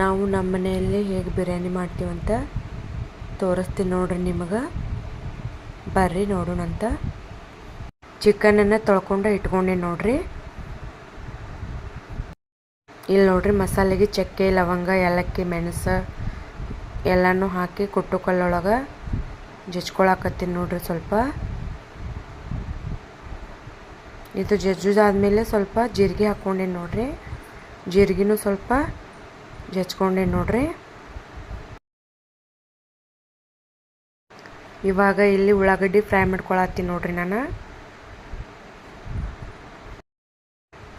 ನಾವು ನಮ್ಮ ಮನೆಯಲ್ಲಿ ಹೇಗೆ ಬಿರಿಯಾನಿ ಮಾಡ್ತೀವಂತ ತೋರಿಸ್ತೀನಿ ನೋಡ್ರಿ ನಿಮಗೆ. ಬರ್ರಿ ನೋಡೋಣಂತ ಚಿಕನನ್ನು ತೊಳ್ಕೊಂಡು ಇಟ್ಕೊಂಡೆ ನೋಡ್ರಿ. ಇಲ್ಲಿ ನೋಡ್ರಿ ಮಸಾಲೆಗೆ ಚಕ್ಕೆ, ಲವಂಗ, ಏಲಕ್ಕಿ, ಮೆಣಸು ಎಲ್ಲನೂ ಹಾಕಿ ಕುಟ್ಟು ಕಲ್ಲೊಳಗೆ ಜಜ್ಕೊಳಕತ್ತೀನಿ ನೋಡ್ರಿ ಸ್ವಲ್ಪ. ಇದು ಜಜ್ಜುದಾದ್ಮೇಲೆ ಸ್ವಲ್ಪ ಜೀರಿಗೆ ಹಾಕ್ಕೊಂಡೆ ನೋಡ್ರಿ. ಜೀರಿಗೆನೂ ಸ್ವಲ್ಪ ಜಜ್ಕೊಂಡೇನಿ ನೋಡ್ರಿ. ಇವಾಗ ಇಲ್ಲಿ ಉಳ್ಳಾಗಡ್ಡಿ ಫ್ರೈ ಮಾಡ್ಕೊಳತ್ತೀನಿ ನೋಡ್ರಿ ನಾನು.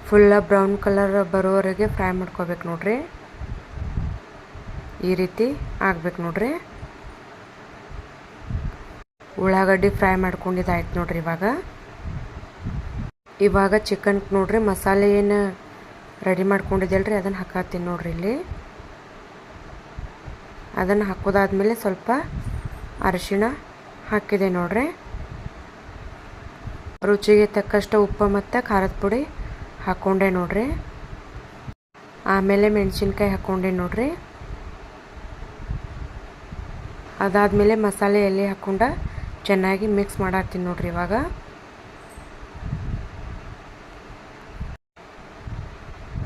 ಫುಲ್ಲ ಬ್ರೌನ್ ಕಲರ್ ಬರೋವರೆಗೆ ಫ್ರೈ ಮಾಡ್ಕೋಬೇಕು ನೋಡ್ರಿ. ಈ ರೀತಿ ಆಗ್ಬೇಕು ನೋಡ್ರಿ. ಉಳ್ಳಾಗಡ್ಡಿ ಫ್ರೈ ಮಾಡ್ಕೊಂಡಿದ್ದಾಯ್ತು ನೋಡ್ರಿ ಇವಾಗ. ಇವಾಗ ಚಿಕನ್ ನೋಡ್ರಿ, ಮಸಾಲೆ ಏನು ರೆಡಿ ಮಾಡ್ಕೊಂಡಿದ್ದೆಲ್ರಿ ಅದನ್ನು ಹಾಕತ್ತೀನಿ ನೋಡ್ರಿ ಇಲ್ಲಿ. ಅದನ್ನು ಹಾಕೋದಾದ್ಮೇಲೆ ಸ್ವಲ್ಪ ಅರಿಶಿಣ ಹಾಕಿದೆ ನೋಡ್ರಿ. ರುಚಿಗೆ ತಕ್ಕಷ್ಟು ಉಪ್ಪು ಮತ್ತು ಖಾರದ ಪುಡಿ ಹಾಕ್ಕೊಂಡೆ ನೋಡ್ರಿ. ಆಮೇಲೆ ಮೆಣಸಿನ್ಕಾಯಿ ಹಾಕ್ಕೊಂಡೆ ನೋಡ್ರಿ. ಅದಾದಮೇಲೆ ಮಸಾಲೆ ಎಲೆ ಹಾಕ್ಕೊಂಡ ಚೆನ್ನಾಗಿ ಮಿಕ್ಸ್ ಮಾಡಾಕ್ತೀನಿ ನೋಡ್ರಿ ಇವಾಗ.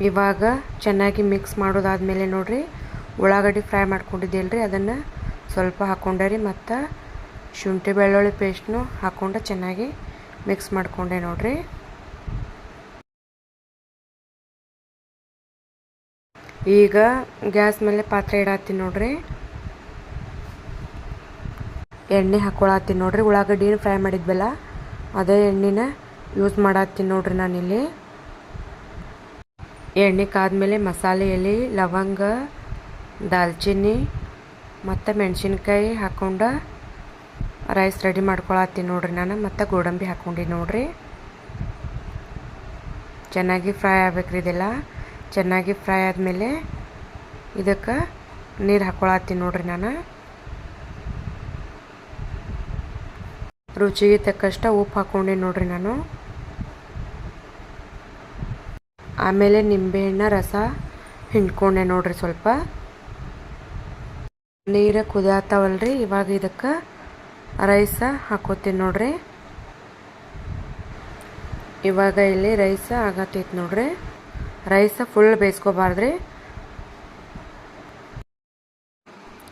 ಇವಾಗ ಚೆನ್ನಾಗಿ ಮಿಕ್ಸ್ ಮಾಡೋದಾದ್ಮೇಲೆ ನೋಡ್ರಿ. ಉಳ್ಳಾಗಡ್ಡಿ ಫ್ರೈ ಮಾಡ್ಕೊಂಡಿದ್ದೆಲ್ರಿ ಅದನ್ನು ಸ್ವಲ್ಪ ಹಾಕ್ಕೊಂಡೆ ರೀ, ಮತ್ತು ಶುಂಠಿ ಬೆಳ್ಳುಳ್ಳಿ ಪೇಸ್ಟ್ನು ಹಾಕ್ಕೊಂಡು ಚೆನ್ನಾಗಿ ಮಿಕ್ಸ್ ಮಾಡ್ಕೊಂಡೆ ನೋಡಿರಿ. ಈಗ ಗ್ಯಾಸ್ ಮೇಲೆ ಪಾತ್ರೆ ಇಡಾತ್ತೀನಿ ನೋಡಿರಿ. ಎಣ್ಣೆ ಹಾಕ್ಕೊಳತ್ತೀನಿ ನೋಡಿರಿ ಉಳ್ಳಾಗಡ್ಡಿನ ಫ್ರೈ ಮಾಡಿದ್ವಲ್ಲ, ಅದೇ ಎಣ್ಣೆನ ಯೂಸ್ ಮಾಡತ್ತೀನಿ ನೋಡಿರಿ ನಾನಿಲ್ಲಿ. ಎಣ್ಣೆ ಕಾದ್ಮೇಲೆ ಮಸಾಲೆ ಎಲೆ, ಲವಂಗ ದಾಲ್ಚಿನ್ನಿ, ಮತ್ತು ಮೆಣಸಿನ್ಕಾಯಿ ಹಾಕೊಂಡು ರೈಸ್ ರೆಡಿ ಮಾಡ್ಕೊಳತ್ತೀನಿ ನೋಡ್ರಿ ನಾನು, ಮತ್ತು ಗೋಡಂಬಿ ಹಾಕ್ಕೊಂಡಿ ನೋಡ್ರಿ. ಚೆನ್ನಾಗಿ ಫ್ರೈ ಆಗ್ಬೇಕ್ರಿ ಇದೆಲ್ಲ. ಚೆನ್ನಾಗಿ ಫ್ರೈ ಆದಮೇಲೆ ಇದಕ್ಕೆ ನೀರು ಹಾಕೊಳತ್ತೀನಿ ನೋಡ್ರಿ ನಾನು. ರುಚಿಗೆ ತಕ್ಕಷ್ಟ ಉಪ್ಪು ಹಾಕ್ಕೊಂಡೆ ನೋಡ್ರಿ ನಾನು. ಆಮೇಲೆ ನಿಂಬೆಹಣ್ಣ ರಸ ಹಿಂಡ್ಕೊಂಡೆ ನೋಡ್ರಿ ಸ್ವಲ್ಪ. ನೀರು ರೀ ಇವಾಗ ಇದಕ್ಕೆ ರೈಸ ಹಾಕೋತೀನಿ ನೋಡ್ರಿ. ಇವಾಗ ಇಲ್ಲಿ ರೈಸ ಆಗತ್ತೈತೆ ನೋಡ್ರಿ. ರೈಸ ಫುಲ್ ಬೇಯಿಸ್ಕೋಬಾರ್ದ್ರಿ.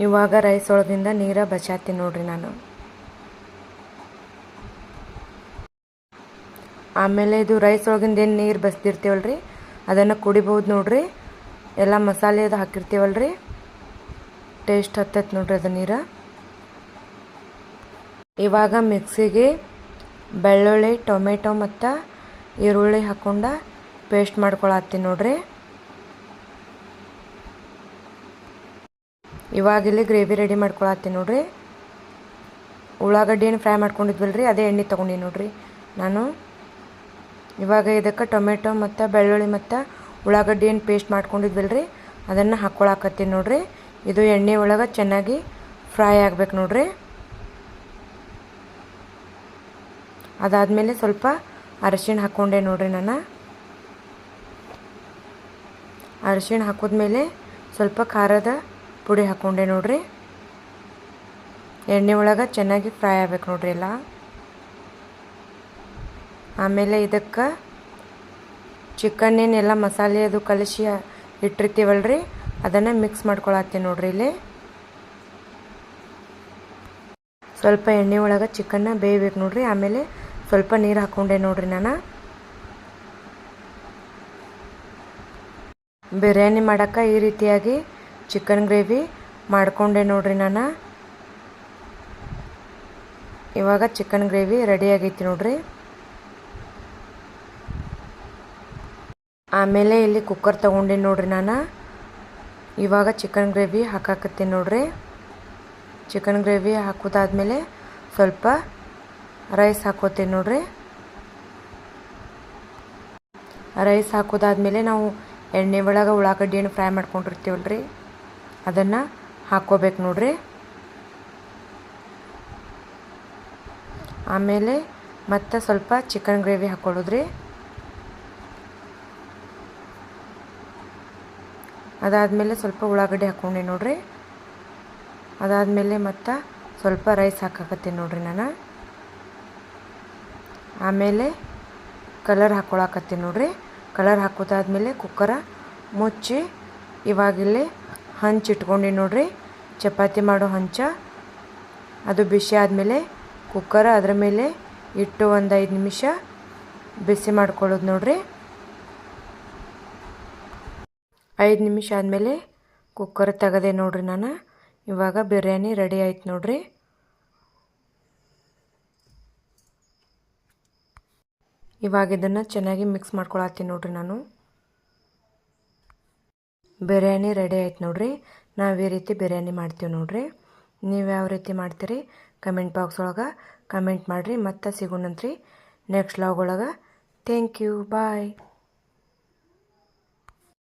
ಇವಾಗ ರೈಸ್ ಒಳಗಿಂದ ನೀರ ಬಚಾತೀನಿ ನೋಡ್ರಿ ನಾನು. ಆಮೇಲೆ ಇದು ರೈಸ್ ಒಳಗಿಂದ ಏನು ನೀರು ಬಸ್ದಿರ್ತೀವಲ್ರಿ? ಅದನ್ನು ಕುಡಿಬೋದು ನೋಡ್ರಿ. ಎಲ್ಲ ಮಸಾಲೆ ಅದು ಹಾಕಿರ್ತೀವಲ್ರಿ. ಟೇಸ್ಟ್ ಹತ್ತೈತೆ ನೋಡ್ರಿ ಅದು ನೀರು. ಇವಾಗ ಮಿಕ್ಸಿಗೆ ಬೆಳ್ಳುಳ್ಳಿ, ಟೊಮೆಟೊ ಮತ್ತು ಈರುಳ್ಳಿ ಹಾಕೊಂಡು ಪೇಸ್ಟ್ ಮಾಡ್ಕೊಳತ್ತೀನಿ ನೋಡ್ರಿ. ಇವಾಗ ಇಲ್ಲಿ ಗ್ರೇವಿ ರೆಡಿ ಮಾಡ್ಕೊಳತ್ತೀನಿ ನೋಡ್ರಿ. ಉಳ್ಳಾಗಡ್ಡಿ ಏನು ಫ್ರೈ ಮಾಡ್ಕೊಂಡಿದ್ವಲ್ರಿ, ಅದೇ ಎಣ್ಣೆ ತೊಗೊಂಡಿನಿ ನೋಡ್ರಿ ನಾನು. ಇವಾಗ ಇದಕ್ಕೆ ಟೊಮೆಟೊ ಮತ್ತು ಬೆಳ್ಳುಳ್ಳಿ ಮತ್ತು ಉಳ್ಳಾಗಡ್ಡಿ ಏನು ಪೇಸ್ಟ್ ಮಾಡ್ಕೊಂಡಿದ್ವಲ್ರಿ, ಅದನ್ನು ಹಾಕ್ಕೊಳಕತ್ತೀನಿ ನೋಡ್ರಿ. ಇದು ಎಣ್ಣೆ ಒಳಗೆ ಚೆನ್ನಾಗಿ ಫ್ರೈ ಆಗ್ಬೇಕು ನೋಡ್ರಿ. ಅದಾದಮೇಲೆ ಸ್ವಲ್ಪ ಅರಿಶಿಣ ಹಾಕ್ಕೊಂಡೆ ನೋಡ್ರಿ ನಾನು. ಅರಿಶಿಣ ಹಾಕಿದ್ಮೇಲೆ ಸ್ವಲ್ಪ ಖಾರದ ಪುಡಿ ಹಾಕ್ಕೊಂಡೆ ನೋಡ್ರಿ. ಎಣ್ಣೆ ಒಳಗೆ ಚೆನ್ನಾಗಿ ಫ್ರೈ ಆಗ್ಬೇಕು ನೋಡ್ರಿ ಎಲ್ಲ. ಆಮೇಲೆ ಇದಕ್ಕೆ ಚಿಕನ್ನೇನೆಲ್ಲ ಮಸಾಲೆ ಅದು ಕಲಸಿ ಇಟ್ಟಿರ್ತೀವಲ್ರಿ. ಅದನ್ನು ಮಿಕ್ಸ್ ಮಾಡ್ಕೊಳತ್ತೀನಿ ನೋಡ್ರಿ ಇಲ್ಲಿ. ಸ್ವಲ್ಪ ಎಣ್ಣೆ ಒಳಗೆ ಚಿಕನ್ನ ಬೇಯಬೇಕು ನೋಡ್ರಿ, ಆಮೇಲೆ ಸ್ವಲ್ಪ ನೀರು ಹಾಕ್ಕೊಂಡೆ ನೋಡ್ರಿ ನಾನು. ಬಿರಿಯಾನಿ ಮಾಡೋಕ್ಕೆ ಈ ರೀತಿಯಾಗಿ ಚಿಕನ್ ಗ್ರೇವಿ ಮಾಡ್ಕೊಂಡೆ ನೋಡ್ರಿ ನಾನು. ಇವಾಗ ಚಿಕನ್ ಗ್ರೇವಿ ರೆಡಿ ಆಗೈತಿ ನೋಡ್ರಿ. ಆಮೇಲೆ ಇಲ್ಲಿ ಕುಕ್ಕರ್ ತೊಗೊಂಡೆ ನೋಡ್ರಿ ನಾನು. ಇವಾಗ ಚಿಕನ್ ಗ್ರೇವಿ ಹಾಕಾಕತ್ತೀನಿ ನೋಡ್ರಿ. ಚಿಕನ್ ಗ್ರೇವಿ ಹಾಕೋದಾದ್ಮೇಲೆ ಸ್ವಲ್ಪ ರೈಸ್ ಹಾಕೋತೀನಿ ನೋಡ್ರಿ. ರೈಸ್ ಹಾಕೋದಾದ್ಮೇಲೆ ನಾವು ಎಣ್ಣೆ ಒಳಗೆ ಉಳ್ಳಾಗಡ್ಡಿಯನ್ನು ಫ್ರೈ ಮಾಡ್ಕೊಂಡಿರ್ತೀವಲ್ರಿ. ಅದನ್ನು ಹಾಕೋಬೇಕು ನೋಡ್ರಿ. ಆಮೇಲೆ ಮತ್ತೆ ಸ್ವಲ್ಪ ಚಿಕನ್ ಗ್ರೇವಿ ಹಾಕ್ಕೊಳ್ಳೋದ್ರಿ ಅದಾದಮೇಲೆ ಸ್ವಲ್ಪ ಉಳ್ಳಾಗಡ್ಡಿ ಹಾಕ್ಕೊಂಡೆ ನೋಡ್ರಿ. ಅದಾದಮೇಲೆ ಮತ್ತು ಸ್ವಲ್ಪ ರೈಸ್ ಹಾಕಾಕತ್ತೀನಿ ನೋಡ್ರಿ ನಾನು. ಆಮೇಲೆ ಕಲರ್ ಹಾಕ್ಕೊಳಕತ್ತೀನಿ ನೋಡ್ರಿ. ಕಲರ್ ಹಾಕೋದಾದ್ಮೇಲೆ ಕುಕ್ಕರ ಮುಚ್ಚಿ ಇವಾಗಿಲ್ಲಿ ಹಂಚ್ ಇಟ್ಕೊಂಡೆ ನೋಡ್ರಿ. ಚಪಾತಿ ಮಾಡೋ ಹಂಚ. ಅದು ಬಿಸಿ ಆದಮೇಲೆ ಕುಕ್ಕರ್ ಅದರ ಮೇಲೆ ಇಟ್ಟು ಒಂದು ಐದು ನಿಮಿಷ ಬಿಸಿ ಮಾಡ್ಕೊಳ್ಳೋದು ನೋಡ್ರಿ. ಐದು ನಿಮಿಷ ಆದಮೇಲೆ ಕುಕ್ಕರ್ ತೆಗೆದೆ ನೋಡ್ರಿ ನಾನು. ಇವಾಗ ಬಿರಿಯಾನಿ ರೆಡಿ ಆಯ್ತು ನೋಡ್ರಿ. ಇವಾಗ ಇದನ್ನು ಚೆನ್ನಾಗಿ ಮಿಕ್ಸ್ ಮಾಡ್ಕೊಳತ್ತೀನಿ ನೋಡ್ರಿ ನಾನು. ಬಿರಿಯಾನಿ ರೆಡಿ ಆಯ್ತು ನೋಡ್ರಿ. ನಾವು ಈ ರೀತಿ ಬಿರಿಯಾನಿ ಮಾಡ್ತೀವಿ ನೋಡ್ರಿ. ನೀವು ಯಾವ ರೀತಿ ಮಾಡ್ತೀರಿ ಕಮೆಂಟ್ ಬಾಕ್ಸ್ ಒಳಗೆ ಕಮೆಂಟ್ ಮಾಡಿರಿ. ಮತ್ತೆ ಸಿಗೋಣಂತ್ರಿ ನೆಕ್ಸ್ಟ್ ಲಾಗ್ ಒಳಗೆ. Thank you bye